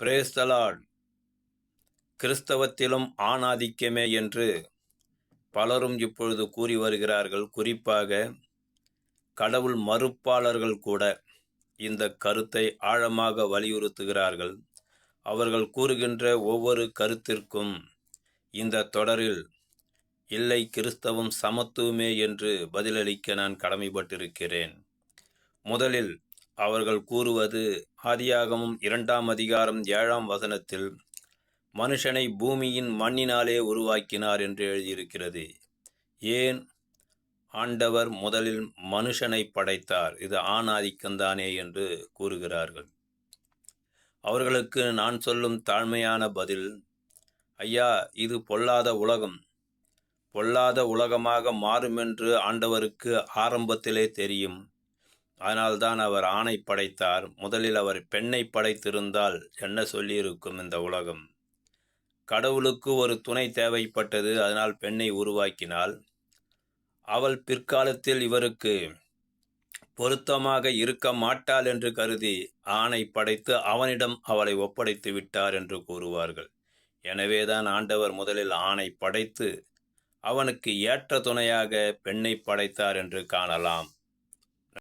பிரேஸ்தலால் கிறிஸ்தவத்திலும் ஆணாதிக்கமே என்று பலரும் இப்பொழுது கூறி வருகிறார்கள். குறிப்பாக கடவுள் மறுப்பாளர்கள் கூட இந்த கருத்தை ஆழமாக வலியுறுத்துகிறார்கள். அவர்கள் கூறுகின்ற ஒவ்வொரு கருத்திற்கும் இந்த தொடரில் இல்லை கிறிஸ்தவம் சமத்துவமே என்று பதிலளிக்க நான் கடமைப்பட்டிருக்கிறேன். முதலில் அவர்கள் கூறுவது ஆதியாகமும் இரண்டாம் அதிகாரம் ஏழாம் வசனத்தில் மனுஷனை பூமியின் மண்ணினாலே உருவாக்கினார் என்று எழுதியிருக்கிறது. ஏன்? ஆண்டவர் முதலில் மனுஷனை படைத்தார். இது ஆண் ஆதிக்கம்தானே என்று கூறுகிறார்கள். அவர்களுக்கு நான் சொல்லும் தாழ்மையான பதில் ஐயா இது பொல்லாத உலகம். பொல்லாத உலகமாக மாறுமென்று ஆண்டவருக்கு ஆரம்பத்திலே தெரியும். அதனால்தான் அவர் ஆணை படைத்தார். முதலில் அவர் பெண்ணை படைத்திருந்தால் என்ன சொல்லியிருக்கும் இந்த உலகம்? கடவுளுக்கு ஒரு துணை தேவைப்பட்டது அதனால் பெண்ணை உருவாக்கினாள். அவள் பிற்காலத்தில் இவருக்கு பொருத்தமாக இருக்க மாட்டாள் என்று கருதி ஆணை படைத்து அவனிடம் அவளை ஒப்படைத்து விட்டார் என்று கூறுவார்கள். எனவேதான் ஆண்டவர் முதலில் ஆணை படைத்து அவனுக்கு ஏற்ற துணையாக பெண்ணை படைத்தார் என்று காணலாம்.